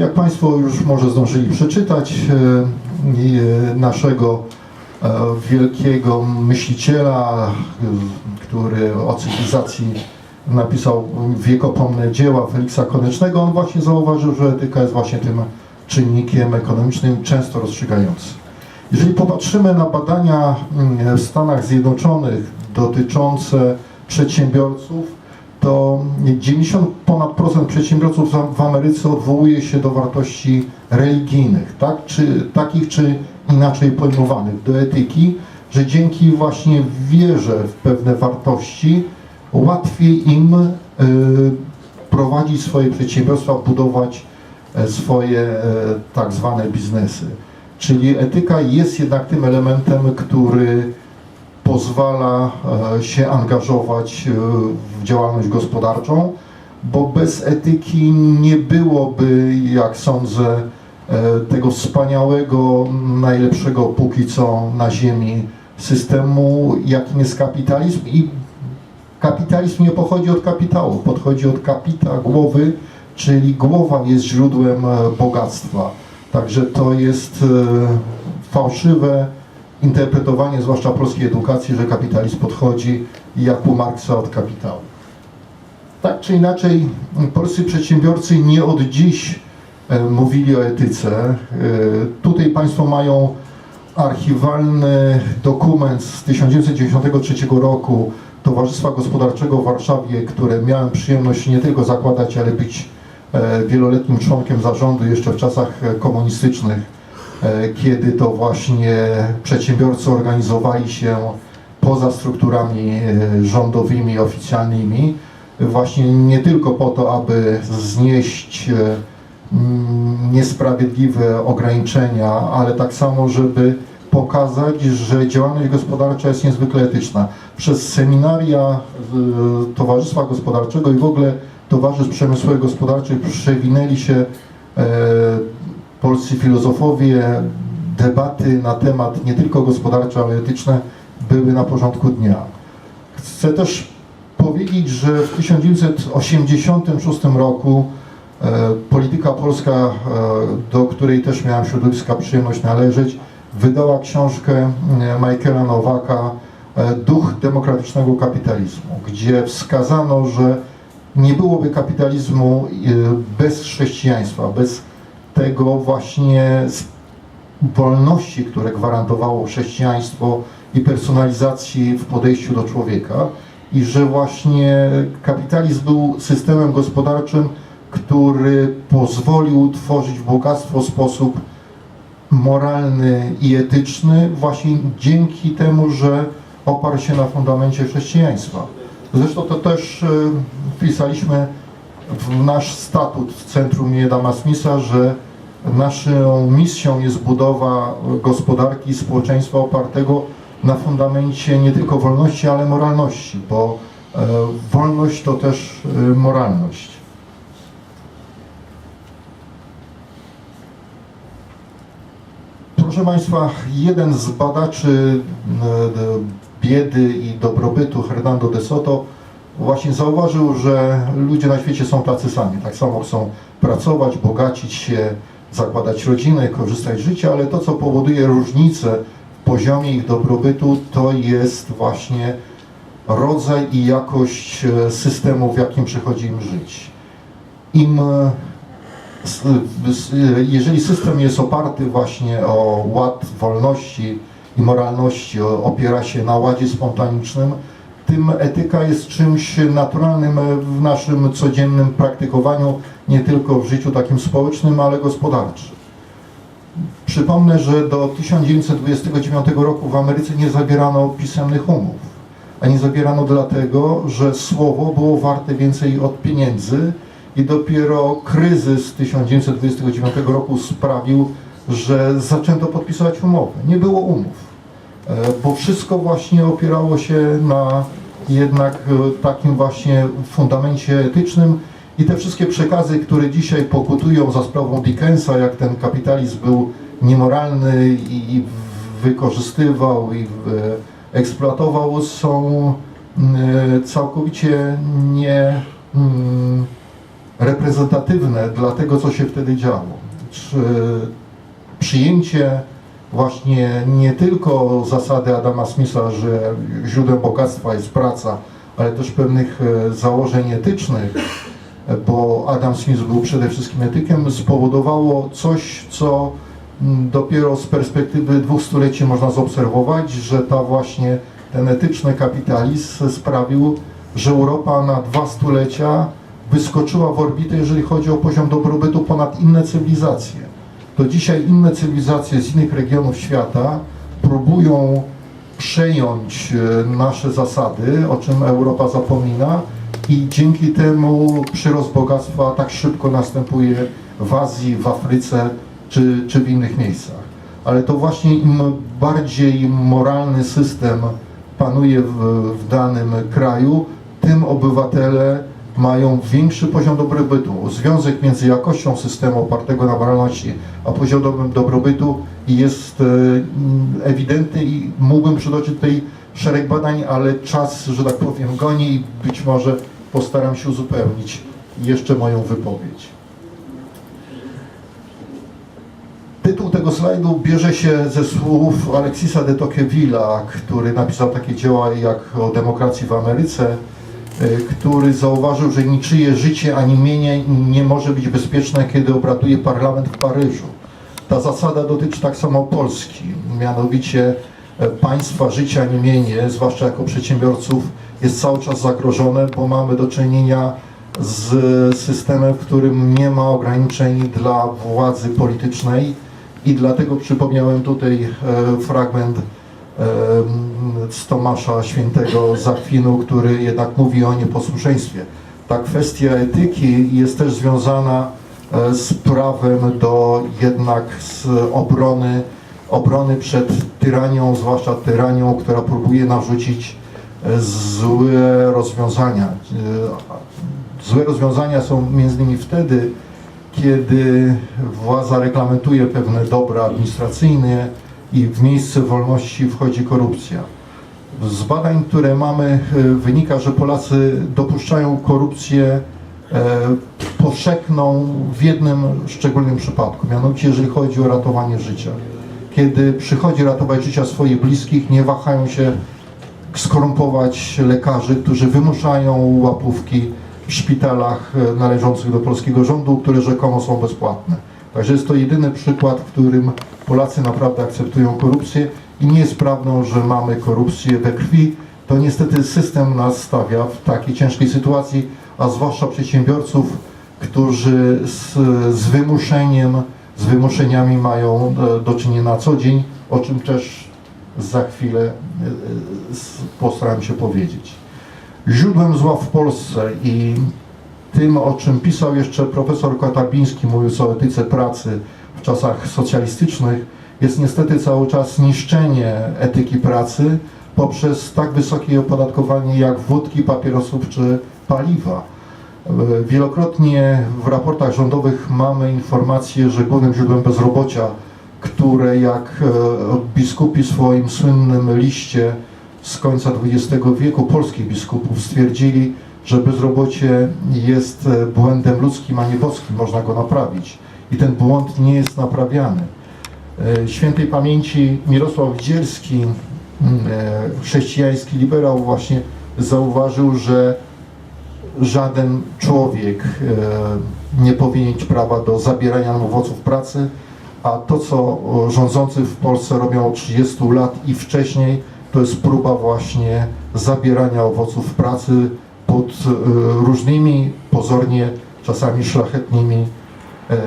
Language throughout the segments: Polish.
Jak Państwo już może zdążyli przeczytać, e, e, naszego e, wielkiego myśliciela, który o cywilizacji napisał wiekopomne dzieła Feliksa Konecznego, on właśnie zauważył, że etyka jest właśnie tym czynnikiem ekonomicznym często rozstrzygającym. Jeżeli popatrzymy na badania mm, w Stanach Zjednoczonych dotyczące przedsiębiorców, to 90 ponad procent przedsiębiorców w- Ameryce odwołuje się do wartości religijnych, tak? czy, takich czy inaczej pojmowanych, do etyki, że dzięki właśnie wierze w pewne wartości łatwiej im y, prowadzić swoje przedsiębiorstwa, budować e, swoje e, tak zwane biznesy. Czyli etyka jest jednak tym elementem, który pozwala e, się angażować e, w działalność gospodarczą, bo bez etyki nie byłoby, jak sądzę, e, tego wspaniałego, najlepszego póki co na Ziemi systemu, jakim jest kapitalizm i kapitalizm nie pochodzi od kapitału, podchodzi od kapita głowy, czyli głowa jest źródłem bogactwa. Także to jest fałszywe interpretowanie, zwłaszcza polskiej edukacji, że kapitalizm podchodzi jak u Marksa od kapitału. Tak czy inaczej, polscy przedsiębiorcy nie od dziś e, mówili o etyce. E, Tutaj Państwo mają archiwalny dokument z 1993 roku Towarzystwa Gospodarczego w Warszawie, które miałem przyjemność nie tylko zakładać, ale być e, wieloletnim członkiem zarządu jeszcze w czasach komunistycznych, kiedy to właśnie przedsiębiorcy organizowali się poza strukturami e, rządowymi, oficjalnymi, właśnie nie tylko po to, aby znieść e, mm, niesprawiedliwe ograniczenia, ale tak samo, żeby pokazać, że działalność gospodarcza jest niezwykle etyczna. Przez seminaria e, Towarzystwa Gospodarczego i w ogóle Towarzystw Przemysłowych Gospodarczych przewinęli się e, polscy filozofowie, debaty na temat nie tylko gospodarcze, ale etyczne były na porządku dnia. Chcę też powiedzieć, że w 1986 roku e, polityka polska, e, do której też miałem środowiska przyjemność należeć, wydała książkę e, Michaela Nowaka e, Duch demokratycznego kapitalizmu, gdzie wskazano, że nie byłoby kapitalizmu e, bez chrześcijaństwa, bez tego właśnie wolności, które gwarantowało chrześcijaństwo i personalizacji w podejściu do człowieka i że właśnie kapitalizm był systemem gospodarczym, który pozwolił tworzyć bogactwo w sposób moralny i etyczny właśnie dzięki temu, że oparł się na fundamencie chrześcijaństwa. Zresztą to też e, wpisaliśmy w nasz statut w Centrum Miedama Smitha, że naszą misją jest budowa gospodarki i społeczeństwa opartego na fundamencie nie tylko wolności, ale moralności, bo e, wolność to też e, moralność. Proszę Państwa, jeden z badaczy e, biedy i dobrobytu, Hernando de Soto, właśnie zauważył, że ludzie na świecie są tacy sami. Tak samo chcą pracować, bogacić się, zakładać rodziny, korzystać z życia, ale to, co powoduje różnicę w poziomie ich dobrobytu, to jest właśnie rodzaj i jakość e, systemu, w jakim przychodzi im żyć. Im e, s- jeżeli system jest oparty właśnie o ład wolności i moralności, opiera się na ładzie spontanicznym, tym etyka jest czymś naturalnym w naszym codziennym praktykowaniu, nie tylko w życiu takim społecznym, ale gospodarczym. Przypomnę, że do 1929 roku w Ameryce nie zawierano pisemnych umów, a nie zawierano dlatego, że słowo było warte więcej od pieniędzy i dopiero kryzys 1929 roku sprawił, że zaczęto podpisywać umowy. Nie było umów, e, bo wszystko właśnie opierało się na jednak e, takim właśnie fundamencie etycznym i te wszystkie przekazy, które dzisiaj pokutują za sprawą Dickensa, jak ten kapitalizm był niemoralny i wykorzystywał i e, eksploatował, są mm, całkowicie nie mm, reprezentatywne dla tego, co się wtedy działo. Czy przyjęcie właśnie nie tylko zasady Adama Smitha, że źródłem bogactwa jest praca, ale też pewnych e, założeń etycznych, bo Adam Smith był przede wszystkim etykiem, spowodowało coś, co mm, dopiero z perspektywy dwóch stuleci można zaobserwować, że ta właśnie ten etyczny kapitalizm sprawił, że Europa na dwa stulecia wyskoczyła w orbitę, jeżeli chodzi o poziom dobrobytu ponad inne cywilizacje. To dzisiaj inne cywilizacje z innych regionów świata próbują przejąć e, nasze zasady, o czym Europa zapomina i dzięki temu przyrost bogactwa tak szybko następuje w Azji, w Afryce czy, czy w innych miejscach. Ale to właśnie im bardziej moralny system panuje w, w danym kraju, tym obywatele mają większy poziom dobrobytu. Związek między jakością systemu opartego na moralności, a poziomem dobrobytu jest e, ewidentny i mógłbym przytoczyć tutaj szereg badań, ale czas, że tak powiem, goni i być może postaram się uzupełnić jeszcze moją wypowiedź. Tytuł tego slajdu bierze się ze słów Alexisa de Tocqueville'a, który napisał takie dzieła jak o demokracji w Ameryce, który zauważył, że niczyje życie ani mienie nie może być bezpieczne, kiedy obraduje parlament w Paryżu. Ta zasada dotyczy tak samo Polski, mianowicie e, państwa życia, nie mienie, zwłaszcza jako przedsiębiorców, jest cały czas zagrożone, bo mamy do czynienia z systemem, w którym nie ma ograniczeń dla władzy politycznej i dlatego przypomniałem tutaj e, fragment z Tomasza Świętego z Akwinu, który jednak mówi o nieposłuszeństwie. Ta kwestia etyki jest też związana e, z prawem do jednak z obrony, obrony przed tyranią, zwłaszcza tyranią, która próbuje narzucić e, złe rozwiązania. E, Złe rozwiązania są między innymi wtedy, kiedy władza reglamentuje pewne dobra administracyjne i w miejsce wolności wchodzi korupcja. Z badań, które mamy, e, wynika, że Polacy dopuszczają korupcję e, powszechną w jednym szczególnym przypadku, mianowicie jeżeli chodzi o ratowanie życia. Kiedy przychodzi ratować życia swoich bliskich, nie wahają się skorumpować lekarzy, którzy wymuszają łapówki w szpitalach e, należących do polskiego rządu, które rzekomo są bezpłatne. Także jest to jedyny przykład, w którym Polacy naprawdę akceptują korupcję i nie jest prawdą, że mamy korupcję we krwi. To niestety system nas stawia w takiej ciężkiej sytuacji, a zwłaszcza przedsiębiorców, którzy z, z wymuszeniem, z wymuszeniami mają e, do czynienia na co dzień, o czym też za chwilę e, e, postaram się powiedzieć. Źródłem zła w Polsce i tym, o czym pisał jeszcze profesor Kotarbiński, mówiąc o etyce pracy w czasach socjalistycznych, jest niestety cały czas niszczenie etyki pracy poprzez tak wysokie opodatkowanie jak wódki, papierosów czy paliwa. E, Wielokrotnie w raportach rządowych mamy informacje, że głównym źródłem bezrobocia, które jak e, biskupi w swoim słynnym liście z końca XX wieku polskich biskupów stwierdzili, że bezrobocie jest e, błędem ludzkim, a nie boskim, można go naprawić. I ten błąd nie jest naprawiany. E, Świętej pamięci Mirosław Widzielski, mm, e, chrześcijański liberał właśnie zauważył, że żaden człowiek nie powinien mieć prawa do zabierania owoców pracy, a to, co rządzący w Polsce robią od 30 lat i wcześniej, to jest próba właśnie zabierania owoców pracy pod e, różnymi, pozornie czasami szlachetnymi e,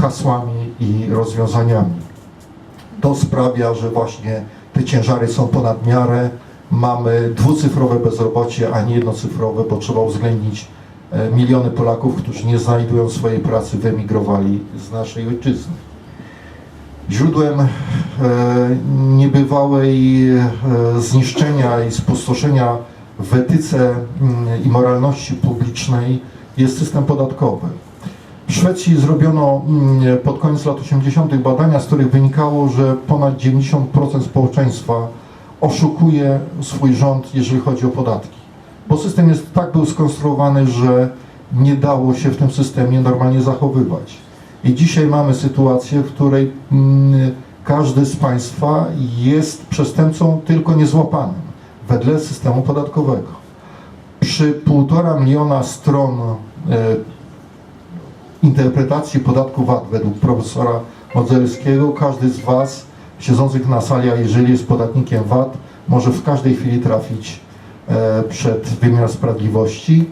hasłami i rozwiązaniami. To sprawia, że właśnie te ciężary są ponad miarę. Mamy dwucyfrowe bezrobocie, a nie jednocyfrowe, bo trzeba uwzględnić e, miliony Polaków, którzy nie znajdują swojej pracy, wyemigrowali z naszej ojczyzny. Źródłem niebywałej zniszczenia i spustoszenia w etyce mm, i moralności publicznej jest system podatkowy. W Szwecji zrobiono mm, pod koniec lat 80. badania, z których wynikało, że ponad 90% społeczeństwa oszukuje swój rząd, jeżeli chodzi o podatki. Bo system jest tak był skonstruowany, że nie dało się w tym systemie normalnie zachowywać. I dzisiaj mamy sytuację, w której mm, każdy z Państwa jest przestępcą tylko niezłapanym wedle systemu podatkowego. Przy półtora miliona stron e, interpretacji podatku VAT według profesora Modzelskiego, każdy z Was siedzących na sali, a jeżeli jest podatnikiem VAT, może w każdej chwili trafić e, przed wymiar sprawiedliwości,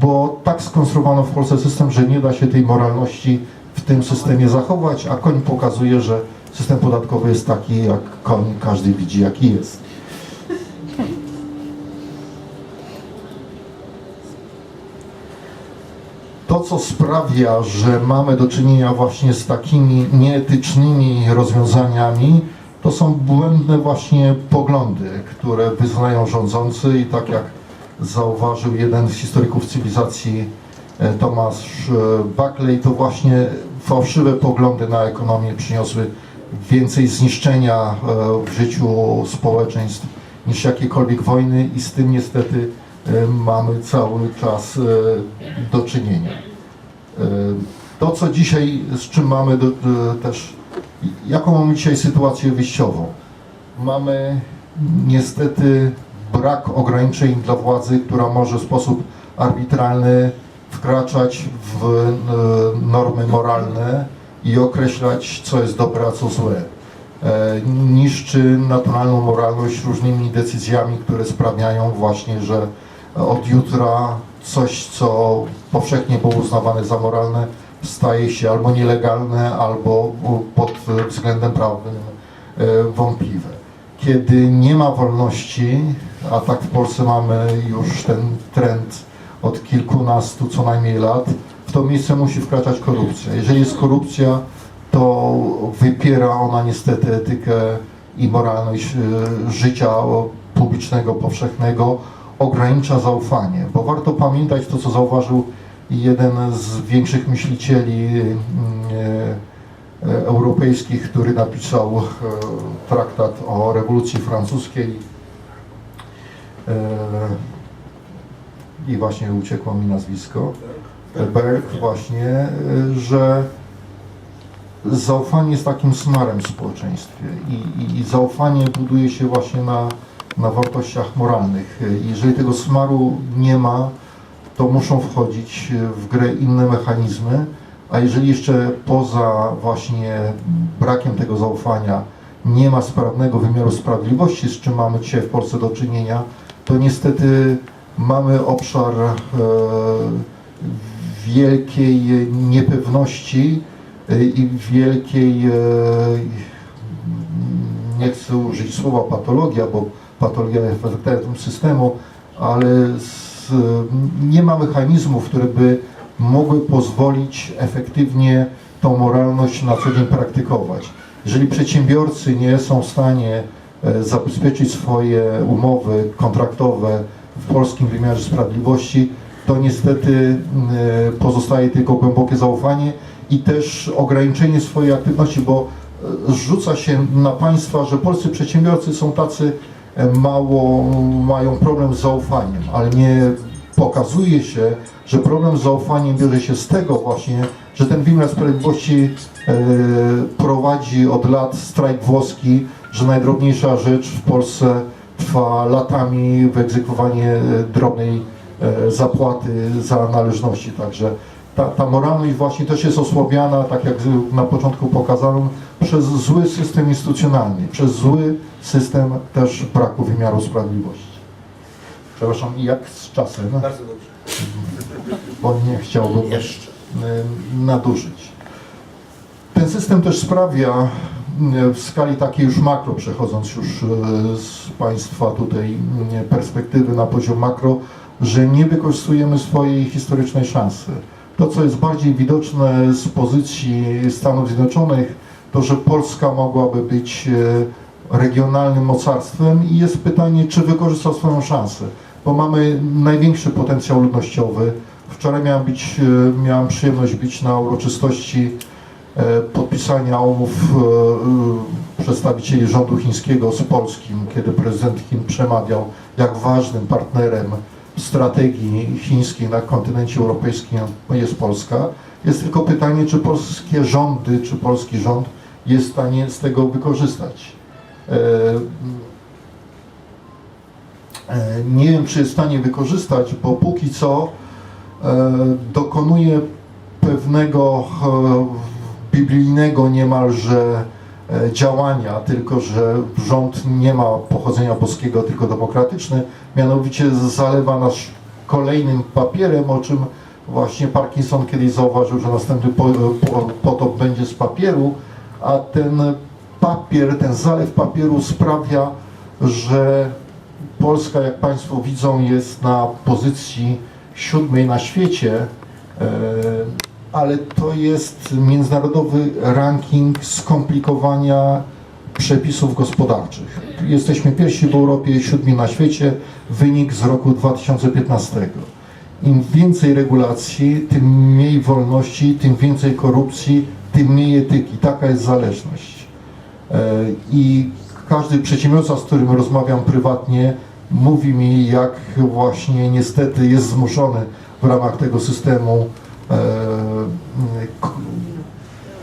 bo tak skonstruowano w Polsce system, że nie da się tej moralności w tym systemie zachować, a koń pokazuje, że system podatkowy jest taki, jak koń każdy widzi, jaki jest. To, co sprawia, że mamy do czynienia właśnie z takimi nieetycznymi rozwiązaniami, to są błędne właśnie poglądy, które wyznają rządzący i tak jak zauważył jeden z historyków cywilizacji e, Tomasz e, Buckley, to właśnie fałszywe poglądy na ekonomię przyniosły więcej zniszczenia e, w życiu społeczeństw niż jakiekolwiek wojny i z tym niestety mamy cały czas do czynienia. E, To, co dzisiaj, z czym mamy do, e, też, jaką mamy dzisiaj sytuację wyjściową? Mamy niestety brak ograniczeń dla władzy, która może w sposób arbitralny wkraczać w e, normy moralne i określać, co jest dobre, a co złe. Niszczy naturalną moralność różnymi decyzjami, które sprawiają właśnie, że od jutra coś, co powszechnie było uznawane za moralne, staje się albo nielegalne, albo pod względem prawnym e, wątpliwe. Kiedy nie ma wolności, a tak w Polsce mamy już ten trend od kilkunastu co najmniej lat, w to miejsce musi wkraczać korupcja. Jeżeli jest korupcja, to wypiera ona niestety etykę i moralność e, życia publicznego, powszechnego, ogranicza zaufanie, bo warto pamiętać to, co zauważył jeden z większych myślicieli e, e, europejskich, który napisał e, traktat o rewolucji francuskiej. I właśnie uciekło mi nazwisko, Berg właśnie, że zaufanie jest takim smarem w społeczeństwie i, i, i zaufanie buduje się właśnie na, na wartościach moralnych. Jeżeli tego smaru nie ma, to muszą wchodzić w grę inne mechanizmy, a jeżeli jeszcze poza właśnie brakiem tego zaufania nie ma sprawnego wymiaru sprawiedliwości, z czym mamy dzisiaj w Polsce do czynienia, to niestety mamy obszar e, wielkiej niepewności e, i wielkiej, e, nie chcę użyć słowa patologia, bo patologia efektem systemu, ale z, nie ma mechanizmów, które by mogły pozwolić efektywnie tą moralność na co dzień praktykować. Jeżeli przedsiębiorcy nie są w stanie e, zabezpieczyć swoje umowy kontraktowe w polskim wymiarze sprawiedliwości, to niestety e, pozostaje tylko głębokie zaufanie i też ograniczenie swojej aktywności, bo e, zrzuca się na państwa, że polscy przedsiębiorcy są tacy mało, mają problem z zaufaniem, ale nie pokazuje się, że problem z zaufaniem bierze się z tego właśnie, że ten wymiar sprawiedliwości e, prowadzi od lat strajk włoski, że najdrobniejsza rzecz w Polsce trwa latami wyegzekwowanie e, drobnej e, zapłaty za należności. Także ta, ta moralność właśnie też jest osłabiana, tak jak na początku pokazano, przez zły system instytucjonalny, przez zły system też braku wymiaru sprawiedliwości. Przepraszam, jak z czasem? Bardzo dobrze. bo nie chciałbym Jeszcze. nadużyć. Ten system też sprawia w skali takiej już makro, przechodząc już y, z Państwa tutaj perspektywy na poziom makro, że nie wykorzystujemy swojej historycznej szansy. To, co jest bardziej widoczne z pozycji Stanów Zjednoczonych, to, że Polska mogłaby być y, regionalnym mocarstwem i jest pytanie, czy wykorzystał swoją szansę, bo mamy największy potencjał ludnościowy. Wczoraj miałem, być, e, miałem przyjemność być na uroczystości e, podpisania umów e, e, przedstawicieli rządu chińskiego z polskim, kiedy prezydent Chin przemawiał, jak ważnym partnerem strategii chińskiej na kontynencie europejskim jest Polska. Jest tylko pytanie, czy polskie rządy, czy polski rząd jest w stanie z tego wykorzystać. E, e, Nie wiem, czy jest w stanie wykorzystać, bo póki co e, dokonuje pewnego biblijnego niemalże działania, tylko że rząd nie ma pochodzenia boskiego, tylko demokratyczny, mianowicie zalewa nas kolejnym papierem, o czym właśnie Parkinson kiedyś zauważył, że następny po- po- potop będzie z papieru, a ten papier, ten zalew papieru sprawia, że Polska, jak Państwo widzą, jest na pozycji siódmej na świecie, e, ale to jest międzynarodowy ranking skomplikowania przepisów gospodarczych. Jesteśmy pierwsi w Europie, siódmi na świecie, wynik z roku 2015. Im więcej regulacji, tym mniej wolności, tym więcej korupcji, tym mniej etyki. Taka jest zależność. E, I każdy przedsiębiorca, z którym rozmawiam prywatnie, mówi mi, jak właśnie niestety jest zmuszony w ramach tego systemu. e,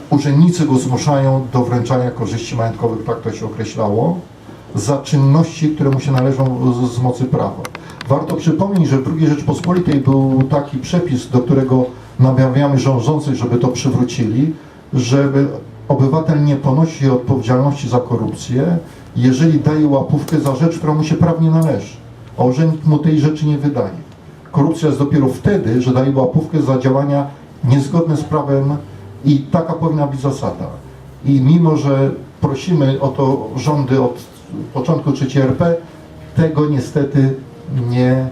Urzędnicy go zmuszają do wręczania korzyści majątkowych, tak to się określało, za czynności, które mu się należą z, z mocy prawa. Warto przypomnieć, że w II Rzeczpospolitej był taki przepis, do którego namawiamy rządzących, żeby to przywrócili, żeby obywatel nie ponosi odpowiedzialności za korupcję, jeżeli daje łapówkę za rzecz, która mu się prawnie należy, a urzędnik mu tej rzeczy nie wydaje. Korupcja jest dopiero wtedy, że daje łapówkę za działania niezgodne z prawem i taka powinna być zasada. I mimo, że prosimy o to rządy od początku III RP, tego niestety nie,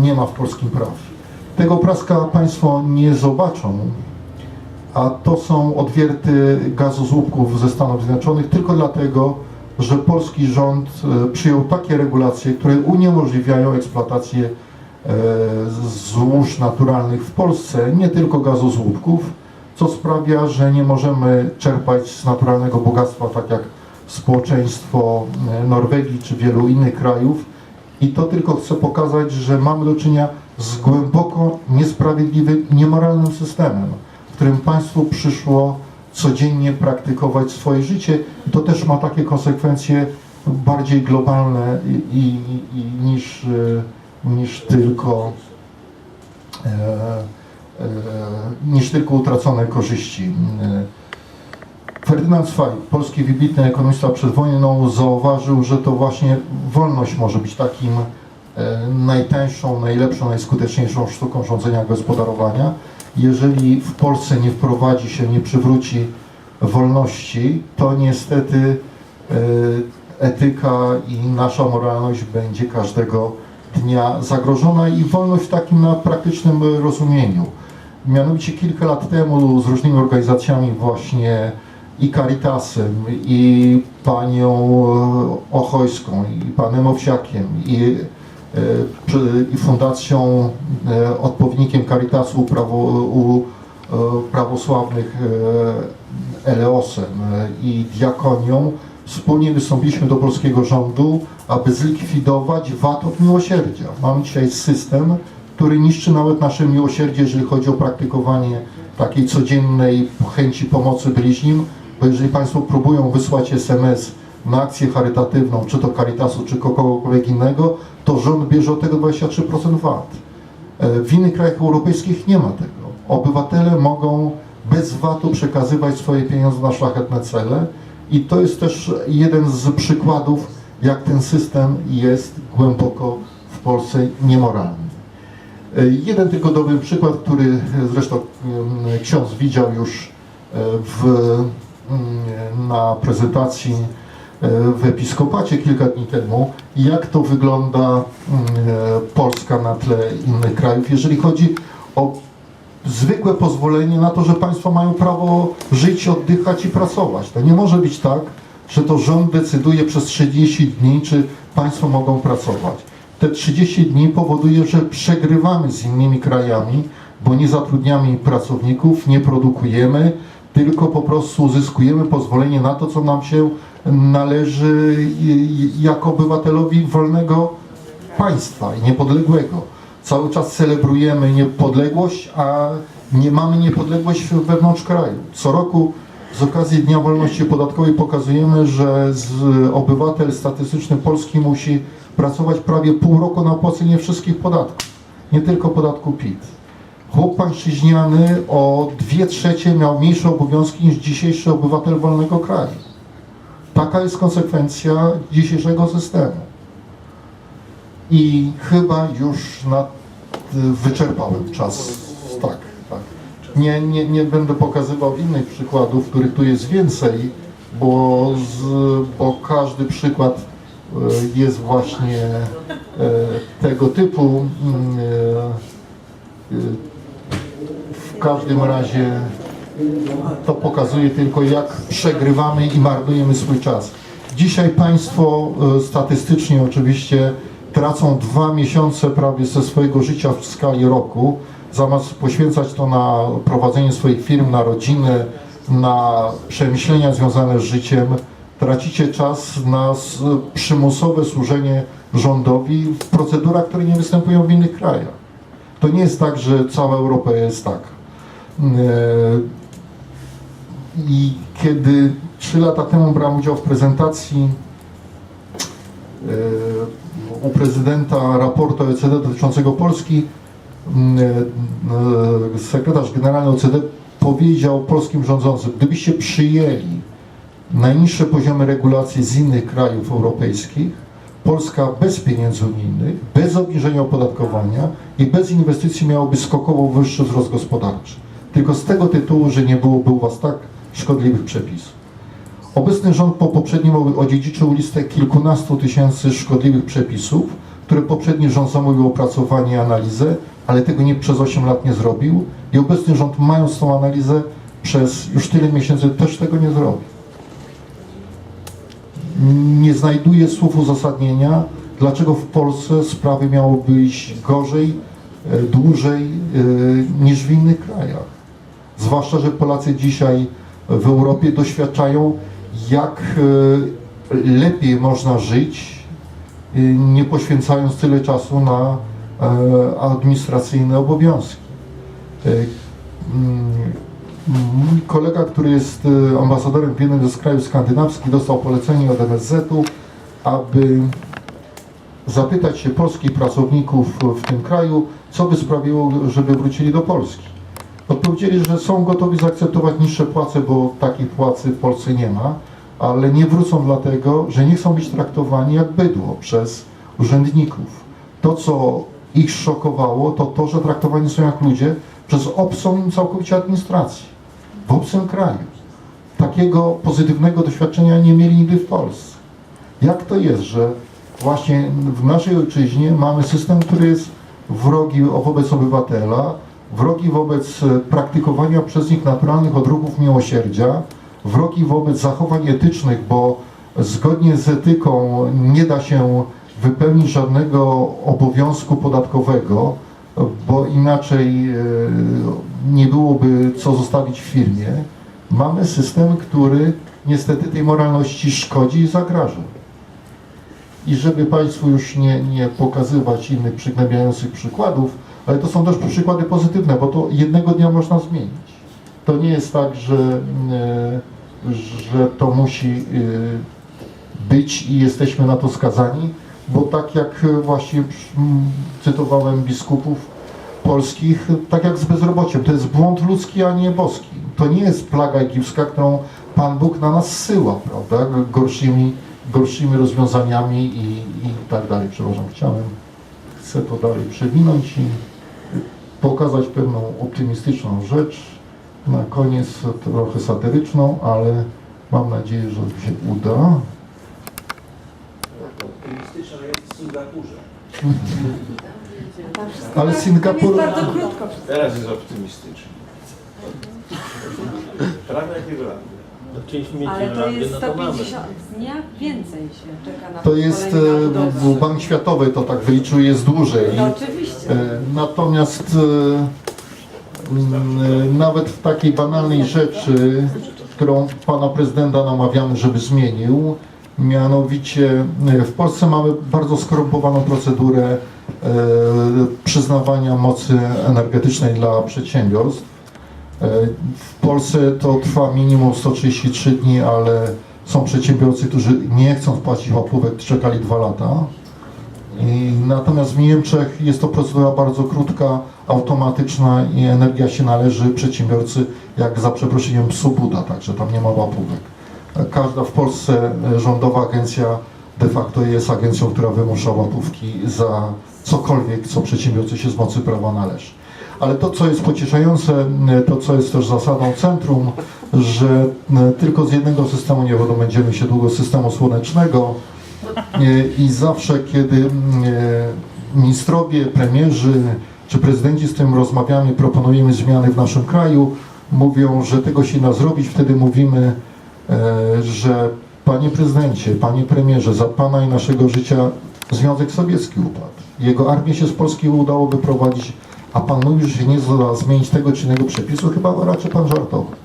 nie ma w polskim prawie. Tego obrazka Państwo nie zobaczą, a to są odwierty gazu z łupków ze Stanów Zjednoczonych tylko dlatego, że polski rząd e, przyjął takie regulacje, które uniemożliwiają eksploatację e, złóż naturalnych w Polsce, nie tylko gazu z łupków, co sprawia, że nie możemy czerpać z naturalnego bogactwa, tak jak społeczeństwo e, Norwegii czy wielu innych krajów. I to tylko chcę pokazać, że mamy do czynienia z głęboko niesprawiedliwym niemoralnym systemem, którym państwu przyszło codziennie praktykować swoje życie to też ma takie konsekwencje bardziej globalne i, i, i niż, e, niż tylko e, e, niż tylko utracone korzyści. E, Ferdynand Zweig, polski wybitny ekonomista przed wojną, zauważył, że to właśnie wolność może być takim e, najtańszą, najlepszą, najskuteczniejszą sztuką rządzenia gospodarowania. Jeżeli w Polsce nie wprowadzi się, nie przywróci wolności, to niestety e, etyka i nasza moralność będzie każdego dnia zagrożona i wolność w takim na praktycznym rozumieniu. Mianowicie kilka lat temu z różnymi organizacjami właśnie i Caritasem, i panią e, Ochojską, i panem Owsiakiem, i, i fundacją, e, odpowiednikiem Caritasu prawo, u e, prawosławnych e, Eleosem e, i diakonią wspólnie wystąpiliśmy do polskiego rządu, aby zlikwidować VAT od miłosierdzia. Mamy dzisiaj system, który niszczy nawet nasze miłosierdzie, jeżeli chodzi o praktykowanie takiej codziennej chęci pomocy bliźnim, bo jeżeli Państwo próbują wysłać SMS na akcję charytatywną, czy to Caritasu, czy kogokolwiek innego, to rząd bierze od tego 23% VAT. E, W innych krajach europejskich nie ma tego. Obywatele mogą bez VAT-u przekazywać swoje pieniądze na szlachetne cele i to jest też jeden z przykładów, jak ten system jest głęboko w Polsce niemoralny. E, Jeden tylko dobry przykład, który zresztą mm, ksiądz widział już e, w, mm, na prezentacji w Episkopacie kilka dni temu, jak to wygląda mm, e, Polska na tle innych krajów, jeżeli chodzi o zwykłe pozwolenie na to, że państwo mają prawo żyć, oddychać i pracować. To nie może być tak, że to rząd decyduje przez 30 dni, czy państwo mogą pracować. Te 30 dni powoduje, że przegrywamy z innymi krajami, bo nie zatrudniamy pracowników, nie produkujemy, tylko po prostu uzyskujemy pozwolenie na to, co nam się należy jako obywatelowi wolnego państwa i niepodległego. Cały czas celebrujemy niepodległość, a nie mamy niepodległość wewnątrz kraju. Co roku z okazji Dnia Wolności Podatkowej pokazujemy, że obywatel statystyczny Polski musi pracować prawie pół roku na opłacenie wszystkich podatków, nie tylko podatku PIT. Chłop pańszczyźniany o dwie trzecie miał mniejsze obowiązki niż dzisiejszy obywatel wolnego kraju. Taka jest konsekwencja dzisiejszego systemu. I chyba już na, wyczerpałem czas. Tak, tak. Nie, nie, nie będę pokazywał innych przykładów, których tu jest więcej, bo, z, bo każdy przykład e, jest właśnie e, tego typu. Mm, e, W każdym razie to pokazuje tylko, jak przegrywamy i marnujemy swój czas. Dzisiaj Państwo e, statystycznie oczywiście tracą dwa miesiące prawie ze swojego życia w skali roku, zamiast poświęcać to na prowadzenie swoich firm, na rodzinę, na przemyślenia związane z życiem, tracicie czas na przymusowe służenie rządowi w procedurach, które nie występują w innych krajach. To nie jest tak, że cała Europa jest tak. I kiedy trzy lata temu brałem udział w prezentacji e, u prezydenta raportu OECD dotyczącego Polski, m, e, sekretarz generalny OECD powiedział polskim rządzącym, gdybyście przyjęli najniższe poziomy regulacji z innych krajów europejskich, Polska bez pieniędzy unijnych, bez obniżenia opodatkowania i bez inwestycji miałoby skokowo wyższy wzrost gospodarczy. Tylko z tego tytułu, że nie byłoby u Was tak szkodliwych przepisów. Obecny rząd po poprzednim odziedziczył listę kilkunastu tysięcy szkodliwych przepisów, które poprzedni rząd zamówił opracowanie i analizę, ale tego nie przez 8 lat nie zrobił i obecny rząd mając tą analizę przez już tyle miesięcy też tego nie zrobił nie znajduje słów uzasadnienia, dlaczego w Polsce sprawy miałoby iść gorzej, e, dłużej e, niż w innych krajach. Zwłaszcza, że Polacy dzisiaj w Europie doświadczają, jak e, lepiej można żyć, e, nie poświęcając tyle czasu na e, administracyjne obowiązki. Mój kolega, który jest ambasadorem w jednym z krajów skandynawskich, dostał polecenie od MSZ-u, aby zapytać się polskich pracowników w tym kraju, co by sprawiło, żeby wrócili do Polski. Odpowiedzieli, że są gotowi zaakceptować niższe płace, bo takiej płacy w Polsce nie ma, ale nie wrócą dlatego, że nie chcą być traktowani jak bydło przez urzędników. To, co ich szokowało, to to, że traktowani są jak ludzie przez obcą im całkowicie administrację w obcym kraju. Takiego pozytywnego doświadczenia nie mieli nigdy w Polsce. Jak to jest, że właśnie w naszej ojczyźnie mamy system, który jest wrogi wobec obywatela, wrogi wobec e, praktykowania przez nich naturalnych odruchów miłosierdzia, wrogi wobec zachowań etycznych, bo zgodnie z etyką nie da się wypełnić żadnego obowiązku podatkowego, bo inaczej e, nie byłoby co zostawić w firmie. Mamy system, który niestety tej moralności szkodzi i zagraża. I żeby Państwu już nie, nie pokazywać innych przygnębiających przykładów, ale to są też przykłady pozytywne, bo to jednego dnia można zmienić. To nie jest tak, że, e, że to musi e, być i jesteśmy na to skazani, bo tak jak właśnie mm, cytowałem biskupów polskich, tak jak z bezrobociem, to jest błąd ludzki, a nie boski. To nie jest plaga egipska, którą Pan Bóg na nas syła, prawda, gorszymi, gorszymi rozwiązaniami i, i tak dalej. Przepraszam, chciałem, chcę to dalej przewinąć i pokazać pewną optymistyczną rzecz. Na koniec trochę satyryczną, ale mam nadzieję, że się uda. Optymistyczna jest w Singapurze. Ale Singapur... Jest bardzo krótko. Teraz jest optymistyczny. Prawie jak Irlandia. No, Chcieliśmy mieć Ale to jest no to mamy. 150 dnia więcej się czeka na To jest, e, w Bank Światowy to tak wyliczył, jest dłużej. No oczywiście. E, Natomiast e, m, nawet w takiej banalnej rzeczy, którą pana prezydenta namawiamy, żeby zmienił, Mianowicie e, w Polsce mamy bardzo skorumpowaną procedurę e, przyznawania mocy energetycznej dla przedsiębiorstw. E, W Polsce to trwa minimum 133 dni, ale są przedsiębiorcy, którzy nie chcą płacić łapówek, czekali dwa lata. I natomiast w Niemczech jest to procedura bardzo krótka, automatyczna i energia się należy przedsiębiorcy, jak za przeproszeniem psu Buda, także tam nie ma łapówek. Każda w Polsce e, rządowa agencja de facto jest agencją, która wymusza łapówki za cokolwiek, co przedsiębiorcy się z mocy prawa należy. Ale to, co jest pocieszające, to, co jest też zasadą centrum, że e, tylko z jednego systemu nie będziemy się długo systemu słonecznego, E, I zawsze, kiedy e, ministrowie, premierzy czy prezydenci z tym rozmawiamy, proponujemy zmiany w naszym kraju, mówią, że tego się da zrobić, wtedy mówimy, że panie prezydencie, panie premierze, za pana i naszego życia Związek Sowiecki upadł. Jego armię się z Polski udało wyprowadzić, a pan mówi, że się nie zmienić tego czy innego przepisu, chyba raczej pan żartować.